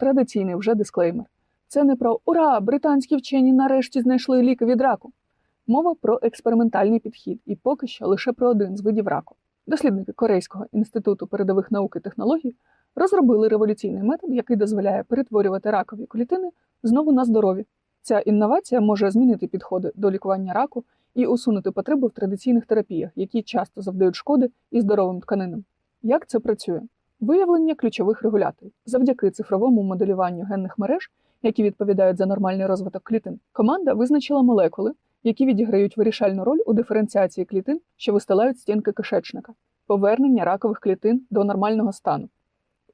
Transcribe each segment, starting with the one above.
традиційний вже дисклеймер. Це не про ура! Британські вчені нарешті знайшли ліки від раку. Мова про експериментальний підхід, і поки що лише про один з видів раку. Дослідники Корейського інституту передових наук і технологій розробили революційний метод, який дозволяє перетворювати ракові клітини знову на здорові. Ця інновація може змінити підходи до лікування раку і усунути потребу в традиційних терапіях, які часто завдають шкоди і здоровим тканинам. Як це працює? Виявлення ключових регуляторів завдяки цифровому моделюванню генних мереж, які відповідають за нормальний розвиток клітин. Команда визначила молекули, які відіграють вирішальну роль у диференціації клітин, що вистилають стінки кишечника, повернення ракових клітин до нормального стану.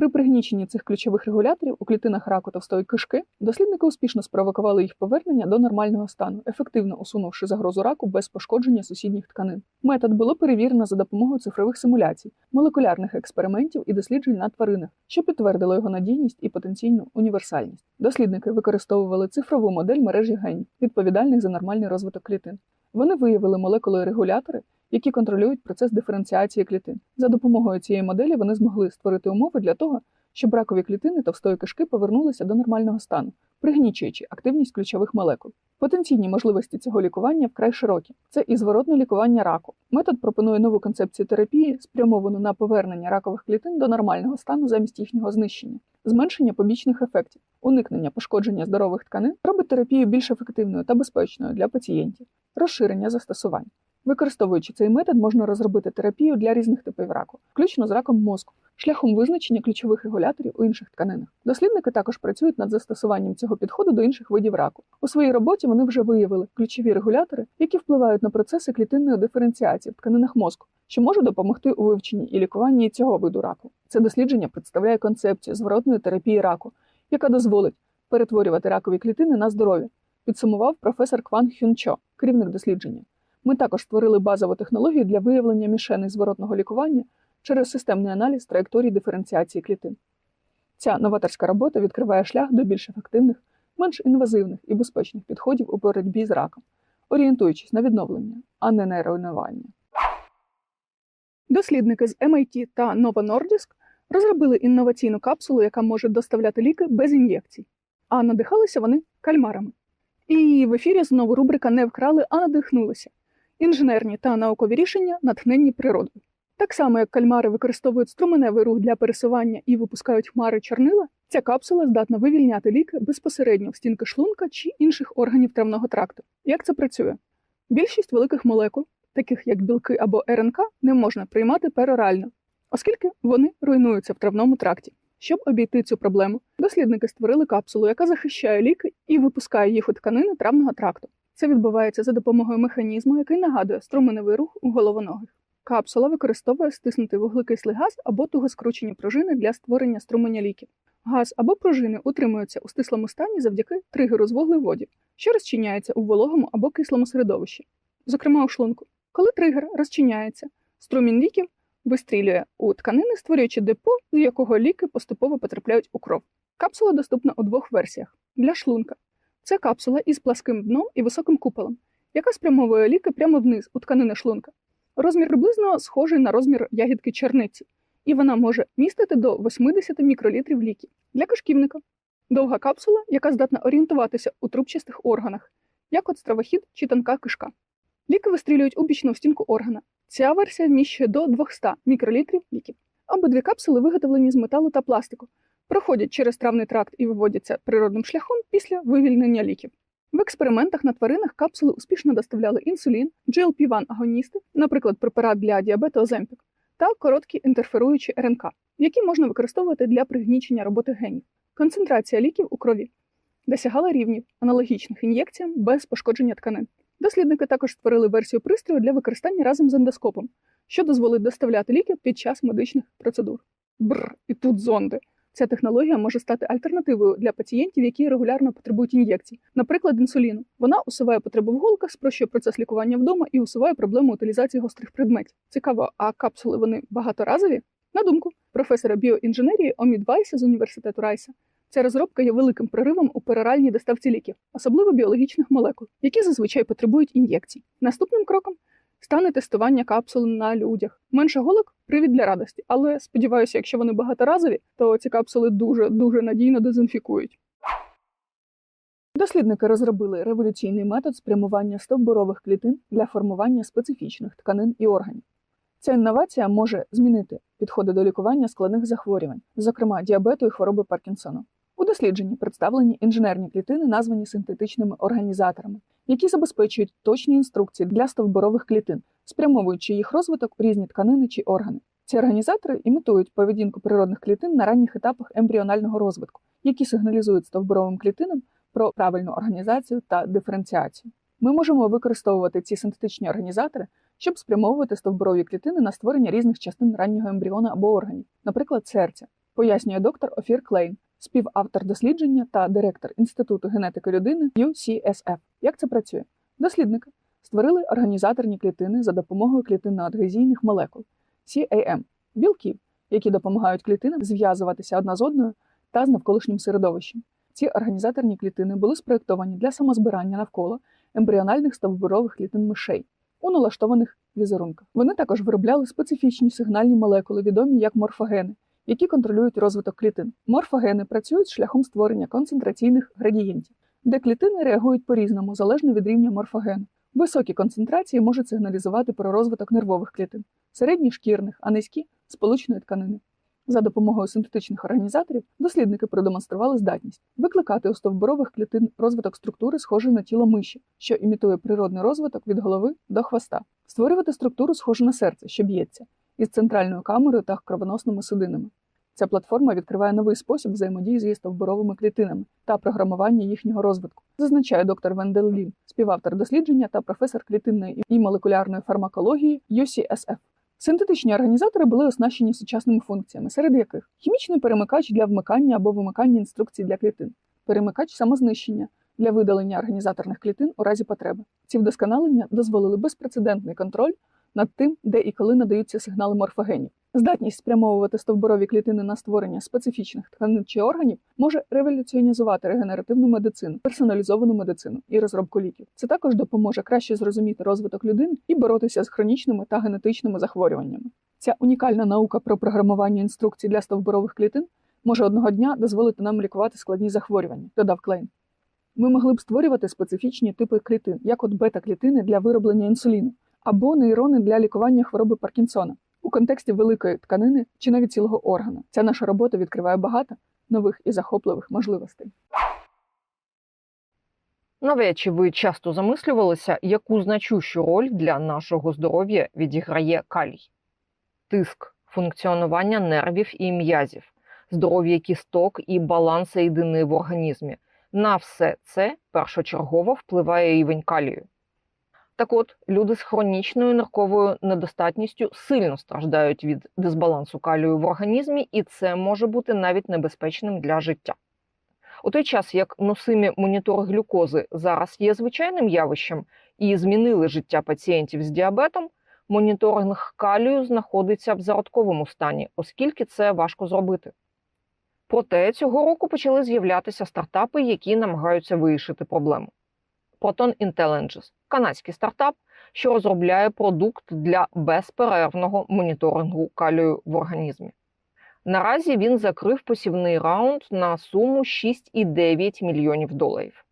При пригніченні цих ключових регуляторів у клітинах раку товстої кишки дослідники успішно спровокували їх повернення до нормального стану, ефективно усунувши загрозу раку без пошкодження сусідніх тканин. Метод було перевірено за допомогою цифрових симуляцій, молекулярних експериментів і досліджень на тваринах, що підтвердило його надійність і потенційну універсальність. Дослідники використовували цифрову модель мережі генів, відповідальних за нормальний розвиток клітин. Вони виявили молекули-регулятори, які контролюють процес диференціації клітин. За допомогою цієї моделі вони змогли створити умови для того, щоб ракові клітини товстої кишки повернулися до нормального стану, пригнічуючи активність ключових молекул. Потенційні можливості цього лікування вкрай широкі. Це і зворотне лікування раку. Метод пропонує нову концепцію терапії, спрямовану на повернення ракових клітин до нормального стану замість їхнього знищення, зменшення побічних ефектів, уникнення пошкодження здорових тканин робить терапію більш ефективною та безпечною для пацієнтів, розширення застосувань. Використовуючи цей метод, можна розробити терапію для різних типів раку, включно з раком мозку, шляхом визначення ключових регуляторів у інших тканинах. Дослідники також працюють над застосуванням цього підходу до інших видів раку. У своїй роботі вони вже виявили ключові регулятори, які впливають на процеси клітинної диференціації в тканинах мозку, що може допомогти у вивченні і лікуванні цього виду раку. Це дослідження представляє концепцію зворотної терапії раку, яка дозволить перетворювати ракові клітини на здорові, підсумував професор Кван Хюн Чо, керівник дослідження. Ми також створили базову технологію для виявлення мішеней зворотного лікування через системний аналіз траєкторії диференціації клітин. Ця новаторська робота відкриває шлях до більш ефективних, менш інвазивних і безпечних підходів у боротьбі з раком, орієнтуючись на відновлення, а не на руйнування. Дослідники з MIT та Novo Nordisk розробили інноваційну капсулу, яка може доставляти ліки без ін'єкцій. А надихалися вони кальмарами. І в ефірі знову рубрика не вкрали, а надихнулися. Інженерні та наукові рішення натхненні природою. Так само, як кальмари використовують струменевий рух для пересування і випускають хмари чорнила, ця капсула здатна вивільняти ліки безпосередньо в стінки шлунка чи інших органів травного тракту. Як це працює? Більшість великих молекул, таких як білки або РНК, не можна приймати перорально, оскільки вони руйнуються в травному тракті. Щоб обійти цю проблему, дослідники створили капсулу, яка захищає ліки і випускає їх у тканини травного тракту. Це відбувається за допомогою механізму, який нагадує струменевий рух у головоногих. Капсула використовує стиснутий вуглекислий газ або тугоскручені пружини для створення струменя ліків. Газ або пружини утримуються у стислому стані завдяки тригеру з вуглеводів, що розчиняється у вологому або кислому середовищі, зокрема у шлунку. Коли тригер розчиняється, струмінь ліків вистрілює у тканини, створюючи депо, з якого ліки поступово потрапляють у кров. Капсула доступна у двох версіях для шлунка. Це капсула із пласким дном і високим куполом, яка спрямовує ліки прямо вниз у тканини шлунка. Розмір приблизно схожий на розмір ягідки черниці, і вона може містити до 80 мікролітрів ліків для кишківника. Довга капсула, яка здатна орієнтуватися у трубчастих органах, як от стравохід чи тонка кишка. Ліки вистрілюють у бічну стінку органа. Ця версія вміщує до 200 мікролітрів ліків. Обидві капсули виготовлені з металу та пластику, проходять через травний тракт і виводяться природним шляхом після вивільнення ліків. В експериментах на тваринах капсули успішно доставляли інсулін, GLP-1 агоністи, наприклад, препарат для діабету Оземпік, та короткі інтерферуючі РНК, які можна використовувати для пригнічення роботи генів. Концентрація ліків у крові досягала рівнів аналогічних ін'єкціям без пошкодження тканин. Дослідники також створили версію пристрою для використання разом з ендоскопом, що дозволить доставляти ліки під час медичних процедур. Бррр, і тут зонди. Ця технологія може стати альтернативою для пацієнтів, які регулярно потребують ін'єкцій, наприклад, інсуліну. Вона усуває потребу в голках, спрощує процес лікування вдома і усуває проблему утилізації гострих предметів. Цікаво, а капсули вони багаторазові? На думку професора біоінженерії Омід Вайса з університету Райса. Ця розробка є великим проривом у пероральній доставці ліків, особливо біологічних молекул, які зазвичай потребують ін'єкцій. Наступним кроком Стане тестування капсул на людях. Менше голок привід для радості, але сподіваюся, якщо вони багаторазові, то ці капсули дуже дуже надійно дезінфікують. Дослідники розробили революційний метод спрямування стовбурових клітин для формування специфічних тканин і органів. Ця інновація може змінити підходи до лікування складних захворювань, зокрема діабету і хвороби Паркінсона. У дослідженні представлені інженерні клітини, названі синтетичними організаторами, які забезпечують точні інструкції для стовбурових клітин, спрямовуючи їх розвиток у різні тканини чи органи. Ці організатори імітують поведінку природних клітин на ранніх етапах ембріонального розвитку, які сигналізують стовбуровим клітинам про правильну організацію та диференціацію. Ми можемо використовувати ці синтетичні організатори, щоб спрямовувати стовбурові клітини на створення різних частин раннього ембріона або органів, наприклад, серця, пояснює доктор Офір Клейн, співавтор дослідження та директор Інституту генетики людини UCSF. Як це працює? Дослідники створили організаторні клітини за допомогою клітинно-адгезійних молекул CAM – білків, які допомагають клітинам зв'язуватися одна з одною та з навколишнім середовищем. Ці організаторні клітини були спроєктовані для самозбирання навколо ембріональних стовбурових клітин мишей у налаштованих візерунках. Вони також виробляли специфічні сигнальні молекули, відомі як морфогени, які контролюють розвиток клітин. Морфогени працюють шляхом створення концентраційних градієнтів, де клітини реагують по-різному залежно від рівня морфогену. Високі концентрації можуть сигналізувати про розвиток нервових клітин, середні шкірних, а низькі сполучної тканини. За допомогою синтетичних організаторів дослідники продемонстрували здатність викликати у стовбурових клітин розвиток структури, схожий на тіло миші, що імітує природний розвиток від голови до хвоста, створювати структуру, схожу на серце, що б'ється, із центральною камерою та кровоносними судинами. Ця платформа відкриває новий спосіб взаємодії зі стовбуровими клітинами та програмування їхнього розвитку, зазначає доктор Вендел Лін, співавтор дослідження та професор клітинної і молекулярної фармакології UCSF. Синтетичні організатори були оснащені сучасними функціями, серед яких хімічний перемикач для вмикання або вимикання інструкцій для клітин, перемикач самознищення для видалення організаторних клітин у разі потреби. Ці вдосконалення дозволили безпрецедентний контроль над тим, де і коли надаються сигнали морфогенів. Здатність спрямовувати стовбурові клітини на створення специфічних тканин чи органів може революціонізувати регенеративну медицину, персоналізовану медицину і розробку ліків. Це також допоможе краще зрозуміти розвиток людини і боротися з хронічними та генетичними захворюваннями. Ця унікальна наука про програмування інструкцій для стовбурових клітин може одного дня дозволити нам лікувати складні захворювання, додав Клейн. Ми могли б створювати специфічні типи клітин, як от бета-клітини для вироблення інсуліну, або нейрони для лікування хвороби Паркінсона у контексті великої тканини чи навіть цілого органа. Ця наша робота відкриває багато нових і захопливих можливостей. Навряд чи ви часто замислювалися, яку значущу роль для нашого здоров'я відіграє калій, тиск, функціонування нервів і м'язів, здоров'я кісток і баланс рідини в організмі. На все це першочергово впливає рівень калію. Так от, люди з хронічною нирковою недостатністю сильно страждають від дисбалансу калію в організмі, і це може бути навіть небезпечним для життя. У той час, як носимі монітори глюкози зараз є звичайним явищем і змінили життя пацієнтів з діабетом, моніторинг калію знаходиться в зародковому стані, оскільки це важко зробити. Проте цього року почали з'являтися стартапи, які намагаються вирішити проблему. Proton Intelligence – канадський стартап, що розробляє продукт для безперервного моніторингу калію в організмі. Наразі він закрив посівний раунд на суму 6,9 мільйонів доларів.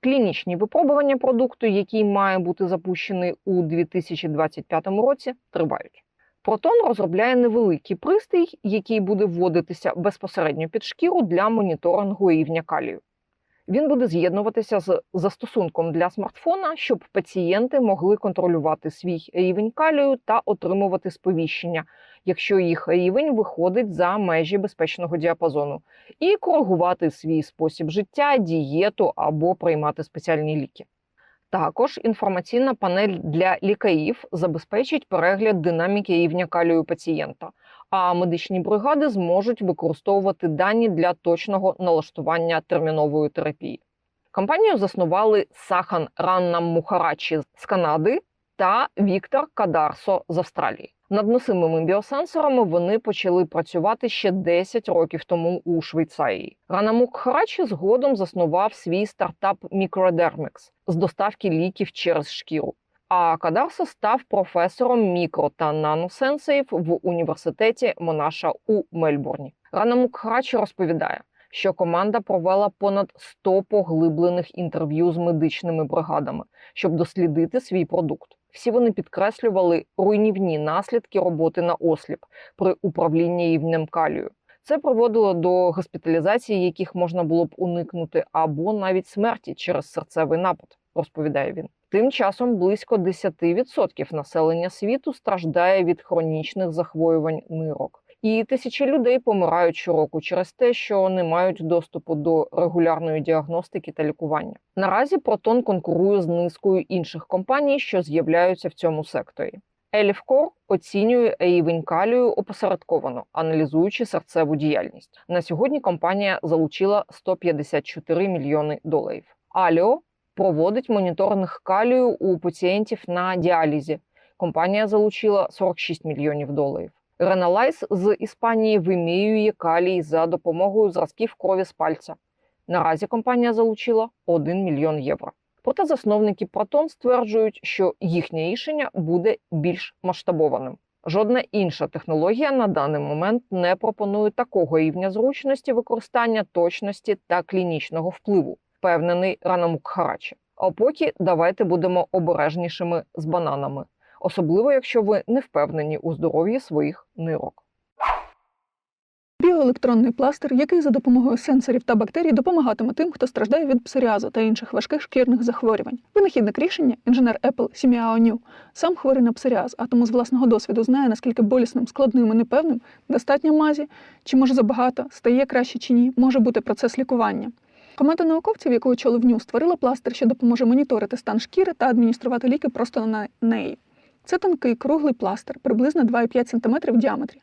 Клінічні випробування продукту, який має бути запущений у 2025 році, тривають. Протон розробляє невеликий пристрій, який буде вводитися безпосередньо під шкіру для моніторингу рівня калію. Він буде з'єднуватися з застосунком для смартфона, щоб пацієнти могли контролювати свій рівень калію та отримувати сповіщення, якщо їх рівень виходить за межі безпечного діапазону, і коригувати свій спосіб життя, дієту або приймати спеціальні ліки. Також інформаційна панель для лікарів забезпечить перегляд динаміки рівня калію пацієнта, а медичні бригади зможуть використовувати дані для точного налаштування термінової терапії. Компанію заснували Сахан Ранна Мухарачі з Канади та Віктор Кадарсо з Австралії. Над носимими біосенсорами вони почали працювати ще 10 років тому у Швейцарії. Рана Мукхарачі згодом заснував свій стартап Microdermix з доставки ліків через шкіру. А Кадарса став професором мікро та наносенсеїв в університеті Монаша у Мельбурні. Рана Мукхарачі розповідає, що команда провела понад 100 поглиблених інтерв'ю з медичними бригадами, щоб дослідити свій продукт. Всі вони підкреслювали руйнівні наслідки роботи на осліп при управлінні рівнем калію. Це приводило до госпіталізації, яких можна було б уникнути, або навіть смерті через серцевий напад, розповідає він. Тим часом близько 10% населення світу страждає від хронічних захворювань нирок. І тисячі людей помирають щороку через те, що не мають доступу до регулярної діагностики та лікування. Наразі Протон конкурує з низкою інших компаній, що з'являються в цьому секторі. Елівкор оцінює рівень калію опосередковано, аналізуючи серцеву діяльність. На сьогодні компанія залучила 154 мільйони доларів. Аліо проводить моніторинг калію у пацієнтів на діалізі. Компанія залучила 46 мільйонів доларів. Реналайс з Іспанії вимірює калій за допомогою зразків крові з пальця. Наразі компанія залучила 1 мільйон євро. Проте засновники Протон стверджують, що їхнє рішення буде більш масштабованим. Жодна інша технологія на даний момент не пропонує такого рівня зручності використання точності та клінічного впливу, впевнений Ранамукхарачі. А поки давайте будемо обережнішими з бананами, особливо якщо ви не впевнені у здоров'ї своїх нирок. Біоелектронний пластир, який за допомогою сенсорів та бактерій допомагатиме тим, хто страждає від псоріазу та інших важких шкірних захворювань. Винахідник рішення, інженер Apple Сіміао Ню, сам хворий на псоріаз, а тому з власного досвіду знає, наскільки болісним, складним і непевним достатньо мазі, чи може забагато, стає краще чи ні, може бути процес лікування. Команда науковців, яку Ню, створила пластир, що допоможе моніторити стан шкіри та адмініструвати ліки просто на неї. Це тонкий круглий пластир, приблизно 2,5 см в діаметрі.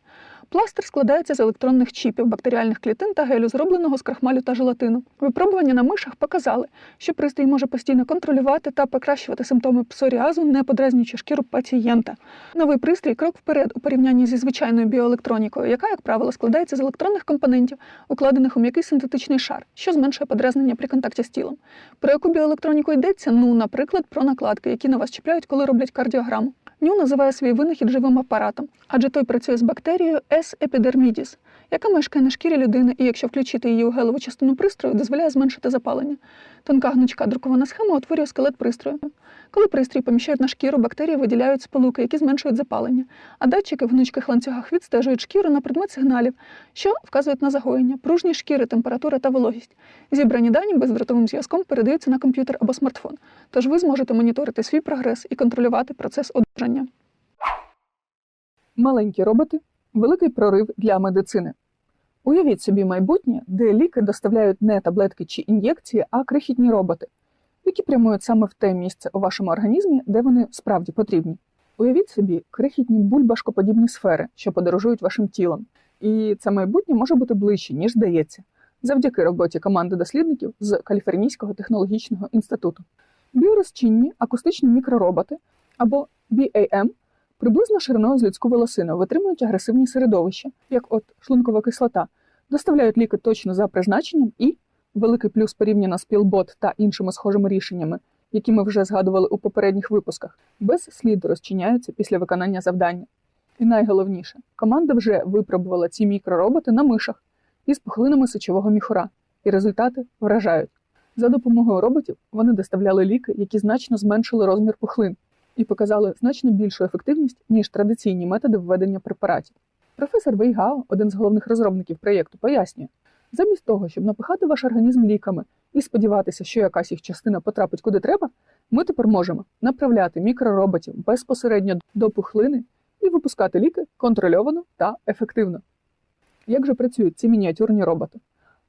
Пластир складається з електронних чіпів, бактеріальних клітин та гелю, зробленого з крахмалю та желатину. Випробування на мишах показали, що пристрій може постійно контролювати та покращувати симптоми псоріазу, не подразнюючи шкіру пацієнта. Новий пристрій крок вперед у порівнянні зі звичайною біоелектронікою, яка, як правило, складається з електронних компонентів, укладених у м'який синтетичний шар, що зменшує подразнення при контакті з тілом. Про яку біоелектроніку йдеться? Ну, наприклад, про накладки, які на вас чіпляють, коли роблять кардіограму. Ню називає свій винахід живим апаратом, адже той працює з бактерією S. epidermidis, яка мешкає на шкірі людини, і якщо включити її у гелову частину пристрою, дозволяє зменшити запалення. Тонка гнучка друкована схема утворює скелет пристрою. Коли пристрій поміщають на шкіру, бактерії виділяють сполуки, які зменшують запалення, а датчики в гнучких ланцюгах відстежують шкіру на предмет сигналів, що вказують на загоєння, пружність шкіри, температура та вологість. Зібрані дані бездротовим зв'язком передаються на комп'ютер або смартфон, тож ви зможете моніторити свій прогрес і контролювати процес одужання. Маленькі роботи великий прорив для медицини. Уявіть собі майбутнє, де ліки доставляють не таблетки чи ін'єкції, а крихітні роботи, які прямують саме в те місце у вашому організмі, де вони справді потрібні. Уявіть собі крихітні бульбашкоподібні сфери, що подорожують вашим тілом. І це майбутнє може бути ближче, ніж здається, завдяки роботі команди дослідників з Каліфорнійського технологічного інституту. Біорозчинні акустичні мікророботи або BAM приблизно шириною з людську волосину витримують агресивні середовища, як от шлункова кислота, доставляють ліки точно за призначенням і великий плюс порівняно з Пілбот та іншими схожими рішеннями, які ми вже згадували у попередніх випусках, без сліду розчиняються після виконання завдання. І найголовніше, команда вже випробувала ці мікророботи на мишах із пухлинами сечового міхура, і результати вражають. За допомогою роботів вони доставляли ліки, які значно зменшили розмір пухлин і показали значно більшу ефективність, ніж традиційні методи введення препаратів. Професор Вейгао, один з головних розробників проєкту, пояснює: замість того, щоб напихати ваш організм ліками і сподіватися, що якась їх частина потрапить куди треба, ми тепер можемо направляти мікророботів безпосередньо до пухлини і випускати ліки контрольовано та ефективно. Як же працюють ці мініатюрні роботи?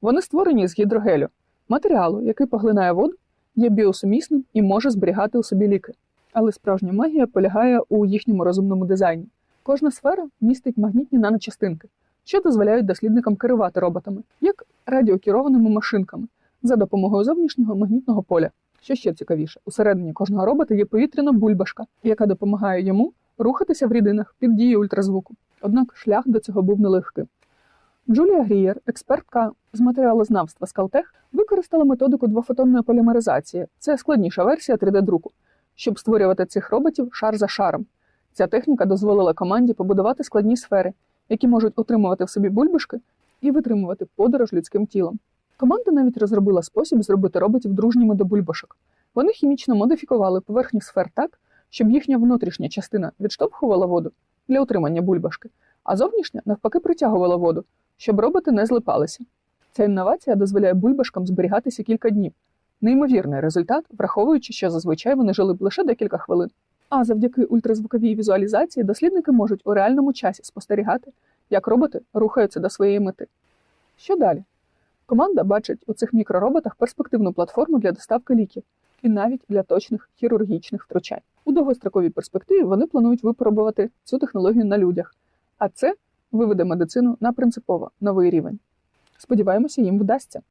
Вони створені з гідрогелю, матеріалу, який поглинає воду, є біосумісним і може зберігати у собі ліки. Але справжня магія полягає у їхньому розумному дизайні. Кожна сфера містить магнітні наночастинки, що дозволяють дослідникам керувати роботами, як радіокерованими машинками за допомогою зовнішнього магнітного поля. Що ще цікавіше, усередині кожного робота є повітряна бульбашка, яка допомагає йому рухатися в рідинах під дією ультразвуку. Однак шлях до цього був нелегким. Джулія Грієр, експертка з матеріалознавства з Калтех, використала методику двофотонної полімеризації. Це складніша версія 3D-друку. щоб створювати цих роботів шар за шаром. Ця техніка дозволила команді побудувати складні сфери, які можуть утримувати в собі бульбашки і витримувати подорож людським тілом. Команда навіть розробила спосіб зробити роботів дружніми до бульбашок. Вони хімічно модифікували поверхню сфер так, щоб їхня внутрішня частина відштовхувала воду для утримання бульбашки, а зовнішня навпаки притягувала воду, щоб роботи не злипалися. Ця інновація дозволяє бульбашкам зберігатися кілька днів. Неймовірний результат, враховуючи, що зазвичай вони жили б лише декілька хвилин. А завдяки ультразвуковій візуалізації дослідники можуть у реальному часі спостерігати, як роботи рухаються до своєї мети. Що далі? Команда бачить у цих мікророботах перспективну платформу для доставки ліків і навіть для точних хірургічних втручань. У довгостроковій перспективі вони планують випробувати цю технологію на людях, а це виведе медицину на принципово новий рівень. Сподіваємося, їм вдасться.